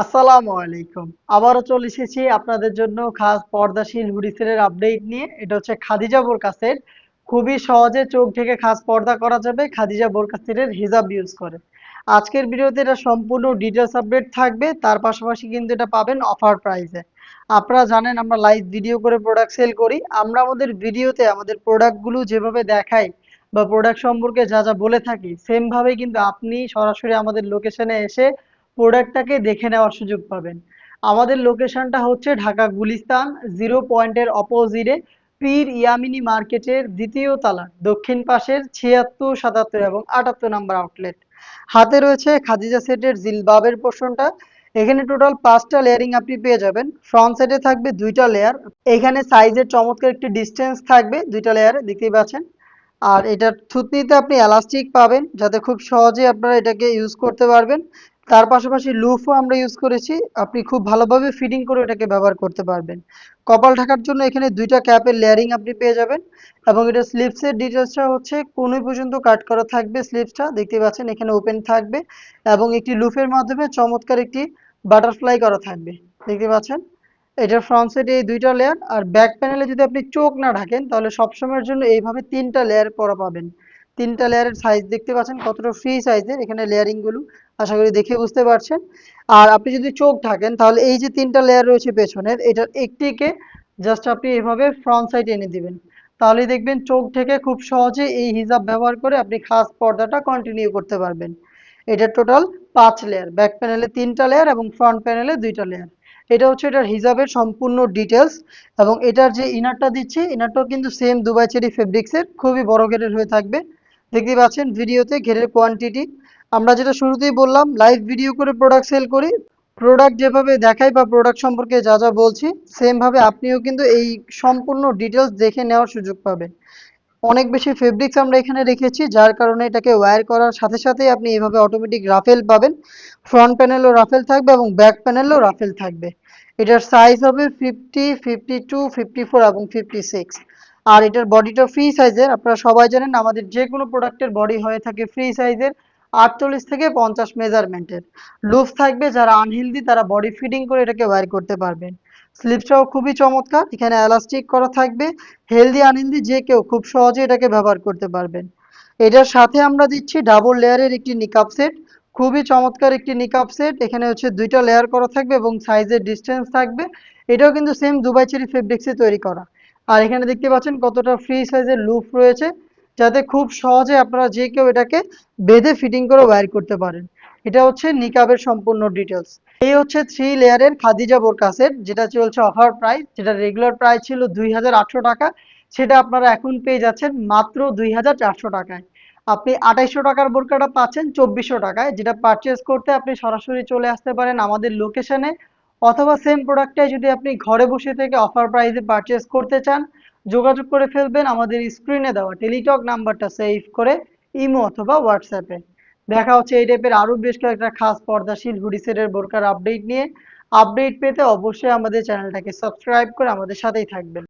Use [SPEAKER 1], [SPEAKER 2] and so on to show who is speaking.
[SPEAKER 1] আসসালামু আলাইকুম। আবারও চলে এসেছি আপনাদের জন্য খাস পর্দাশীল হুডিসের আপডেট নিয়ে। এটা হচ্ছে খাদিজা বোরকাসের। খুবই সহজে চোখ থেকে খাস পর্দা করা যাবে। খাদিজা বোরকাসের হিজাব ইউজ করে। আজকের ভিডিওতে এটা সম্পূর্ণ ডিটেলস আপডেট থাকবে। তার পাশাপাশি কিন্তু এটা পাবেন অফার প্রাইসে আপনারা জানেন, আমরা লাইভ ভিডিও করে প্রোডাক্ট সেল করি। আমরা আমাদের ভিডিওতে আমাদের প্রোডাক্টগুলো যেভাবে দেখাই বা প্রোডাক্ট সম্পর্কে যা যা বলে থাকি সেম ভাবেই কিন্তু আপনি সরাসরি আমাদের লোকেশনে এসে প্রোডাক্টটাকে দেখে নেওয়ার সুযোগ পাবেন। আমাদের লোকেশনটা হচ্ছে ঢাকা গুলিস্তান, জিরো পয়েন্টের অপোজিটে পীর ইয়ামিনী মার্কেটের দ্বিতীয় তালা, দক্ষিণ পাশের ছিয়াত্তর, সাতাত্তর এবং আটাত্তর নাম্বার আউটলেট। হাতে রয়েছে খাদিজা সেটের জিলবাবের পোর্শনটা। এখানে টোটাল পাঁচটা লেয়ারিং আপনি পেয়ে যাবেন। ফ্রন্ট সাইডে থাকবে দুইটা লেয়ার। এখানে সাইজের চমৎকার একটি ডিস্টেন্স থাকবে, দুইটা লেয়ারে, দেখতেই পাচ্ছেন। আর এটার থুতনিতে আপনি এলাস্টিক পাবেন, যাতে খুব সহজে আপনারা এটাকে ইউজ করতে পারবেন। তার পাশাপাশি লুফও আমরা ইউজ করেছি। আপনি খুব ভালোভাবে ফিটিং করে এটাকে ব্যবহার করতে পারবেন। কপাল ঢাকার জন্য এখানে দুইটা ক্যাপের লেয়ারিং আপনি পেয়ে যাবেন এবং এটা স্লিপসের ডিটেলসটা হচ্ছে কোনোই পর্যন্ত কাট করা থাকবে স্লিপসটা দেখতে পাচ্ছেন এখানে ওপেন থাকবে এবং একটি লুফের মাধ্যমে চমৎকার একটি বাটারফ্লাই করা থাকবে। দেখতে পাচ্ছেন? এটার ফ্রন্ট সাইডে এই দুইটা লেয়ার আর ব্যাক প্যানেলে যদি আপনি চোখ না ঢাকেন তাহলে সবসময়ের জন্য এইভাবে তিনটা লেয়ার পরা পাবেন। তিনটা লেয়ারের সাইজ দেখতে পাচ্ছেন কতটা ফ্রি সাইজের এখানে লেয়ারিংগুলো আশা করি দেখে বুঝতে পারছেন। আর আপনি যদি চোখ থাকেন তাহলে এই যে তিনটা লেয়ার রয়েছে পেছনের, এটার একটিকে জাস্ট আপনি এভাবে ফ্রন্ট সাইড এনে দিবেন। তাহলে দেখবেন চোখ থেকে খুব সহজে এই হিজাব ব্যবহার করে আপনি খাস পর্দাটা কন্টিনিউ করতে পারবেন। এটা টোটাল পাঁচ লেয়ার ব্যাক প্যানেলে তিনটা লেয়ার এবং ফ্রন্ট প্যানেলে দুইটা লেয়ার এটা হচ্ছে এটার হিজাবের সম্পূর্ণ ডিটেলস এবং এটার যে ইনারটা দিচ্ছে ইনারটাও কিন্তু সেম দুবাই চেরি ফেব্রিক্সের খুবই বড় গেটের হয়ে থাকবে। দেখতে পাচ্ছেন ভিডিওতে ঘেরের কোয়ান্টিটি আমরা যেটা শুরুতেই বললাম লাইভ ভিডিও করে প্রোডাক্ট সেল করি। প্রোডাক্ট যেভাবে দেখাই বা প্রোডাক্ট সম্পর্কে যা যা বলছি সেমভাবে আপনিও কিন্তু এই সম্পূর্ণ ডিটেলস দেখে নেওয়ার সুযোগ পাবেন। অনেক বেশি ফেব্রিক্স আমরা এখানে রেখেছি, যার কারণে এটাকে ওয়্যার করার সাথে সাথেই আপনি এভাবে অটোমেটিক রাফেল পাবেন। ফ্রন্ট প্যানেলও রাফেল থাকবে এবং ব্যাক প্যানেলও রাফেল থাকবে। এটার সাইজ হবে fifty fifty two fifty four এবং ফিফটি সিক্স আর এটার বডিটা ফ্রি সাইজের আপনারা সবাই জানেন, আমাদের যে কোনো প্রোডাক্টের বডি হয়ে থাকে ফ্রি সাইজের আটচল্লিশ থেকে পঞ্চাশ মেজারমেন্টের লুফ থাকবে যারা আনহেলদি তারা বডি ফিটিং করে এটাকে ওয়্যার করতে পারবেন। স্লিপসটাও খুবই চমৎকার, এখানে এলাস্টিক করা থাকবে। হেলদি আনহেলদি যে কেউ খুব সহজে এটাকে ব্যবহার করতে পারবেন। এটার সাথে আমরা দিচ্ছি ডাবল লেয়ারের একটি নিকাপ সেট খুবই চমৎকার একটি নিকাপ সেট এখানে হচ্ছে দুইটা লেয়ার করা থাকবে এবং সাইজের ডিস্টেন্স থাকবে। এটাও কিন্তু সেম দুবাই চেরি ফেব্রিক্সে তৈরি করা। আর এখানে দেখতে পাচ্ছেন কতটা ফ্রি সাইজের লুপ রয়েছে। যাতে খুব সহজে আপনারা যে কেউ এটাকে বেঁধে ফিটিং করে ওয়্যার করতে পারেন। এটা হচ্ছে নিকাবের সম্পূর্ণ ডিটেলস এই হচ্ছে থ্রি লেয়ারের খাদিজা বোরকা সেট যেটা চলছে অফার প্রাইস যেটা রেগুলার প্রাইস ছিল দুই হাজার আটশো টাকা। সেটা আপনারা এখন পেয়ে যাচ্ছেন মাত্র দুই হাজার চারশো টাকায়। আপনি আঠাইশশো টাকার বোরকাটা পাচ্ছেন চব্বিশশো টাকায়, যেটা পারচেস করতে আপনি সরাসরি চলে আসতে পারেন আমাদের লোকেশনে অথবা সেম প্রোডাক্টটাই যদি আপনি ঘরে বসে থেকে অফার প্রাইসে পারচেস করতে চান যোগাযোগ করে ফেলবেন আমাদের স্ক্রিনে দেওয়া টেলিটক নাম্বারটা সেভ করে ইমো অথবা হোয়াটসঅ্যাপে দেখা হচ্ছে এই টাইপের আরও বেশ কয়েকটা খাস পর্দাশীল হুডিসেটের বোরকার আপডেট নিয়ে। আপডেট পেতে অবশ্যই আমাদের চ্যানেলটাকে সাবস্ক্রাইব করে আমাদের সাথেই থাকবেন।